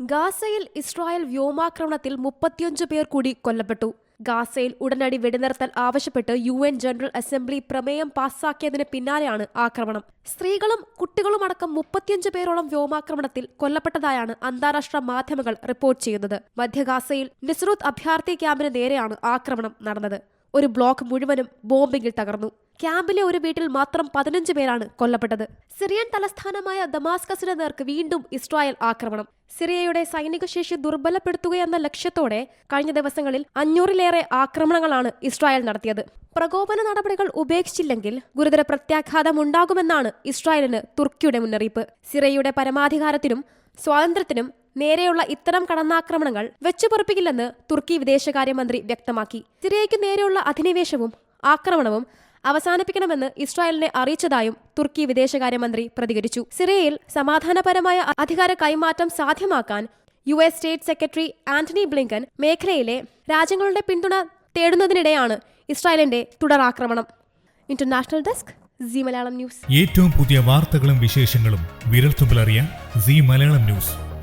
ഗാസയിൽ ഇസ്രായേൽ വ്യോമാക്രമണത്തിൽ മുപ്പത്തിയഞ്ച് പേർ കൂടി കൊല്ലപ്പെട്ടു. ഗാസയിൽ ഉടനടി വെടിനിർത്തൽ ആവശ്യപ്പെട്ട് യു എൻ ജനറൽ അസംബ്ലി പ്രമേയം പാസാക്കിയതിന് പിന്നാലെയാണ് ആക്രമണം. സ്ത്രീകളും കുട്ടികളുമടക്കം മുപ്പത്തിയഞ്ച് പേരോളം വ്യോമാക്രമണത്തിൽ കൊല്ലപ്പെട്ടതായാണ് അന്താരാഷ്ട്ര മാധ്യമങ്ങൾ റിപ്പോർട്ട് ചെയ്യുന്നത്. മധ്യഗാസയിൽ നിസ്രൂത്ത് അഭ്യർത്ഥി ക്യാമ്പിന് നേരെയാണ് ആക്രമണം നടന്നത്. ഒരു ബ്ലോക്ക് മുഴുവനും ബോംബിങ്ങിൽ തകർന്നു. ക്യാമ്പിലെ ഒരു വീട്ടിൽ മാത്രം പതിനഞ്ച് പേരാണ് കൊല്ലപ്പെട്ടത്. സിറിയൻ തലസ്ഥാനമായ ദമാസ്കസിന് നേർക്ക് വീണ്ടും ഇസ്രായേൽ ആക്രമണം. സിറിയയുടെ സൈനിക ശേഷി ദുർബലപ്പെടുത്തുകയെന്ന ലക്ഷ്യത്തോടെ കഴിഞ്ഞ ദിവസങ്ങളിൽ അഞ്ഞൂറിലേറെ ആക്രമണങ്ങളാണ് ഇസ്രായേൽ നടത്തിയത്. പ്രകോപന നടപടികൾ ഉപേക്ഷിച്ചില്ലെങ്കിൽ ഗുരുതര പ്രത്യാഘാതം ഉണ്ടാകുമെന്നാണ് ഇസ്രായേലിന് തുർക്കിയുടെ മുന്നറിയിപ്പ്. സിറിയയുടെ പരമാധികാരത്തിനും സ്വാതന്ത്ര്യത്തിനും നേരെയുള്ള ഇത്തരം കടന്നാക്രമണങ്ങൾ വെച്ചുപൊറപ്പിക്കില്ലെന്ന് തുർക്കി വിദേശകാര്യമന്ത്രി വ്യക്തമാക്കി. സിറിയയ്ക്ക് നേരെയുള്ള അധിനിവേശവും ആക്രമണവും അവസാനിപ്പിക്കണമെന്ന് ഇസ്രായേലിനെ അറിയിച്ചതായും തുർക്കി വിദേശകാര്യമന്ത്രി പ്രതികരിച്ചു. സിറിയയിൽ സമാധാനപരമായ അധികാര കൈമാറ്റം സാധ്യമാക്കാൻ U S state secretary Antony Blinken മേഖലയിലെ രാജ്യങ്ങളുടെ പിന്തുണ തേടുന്നതിനിടെയാണ് ഇസ്രായേലിന്റെ തുടരാക്രമണം. International desk C Malayalam news. ഏറ്റവും പുതിയ വാർത്തകളും വിശേഷങ്ങളും വിരൽത്തുമ്പിൽ അറിയാൻ സി മലയാളം ന്യൂസ്.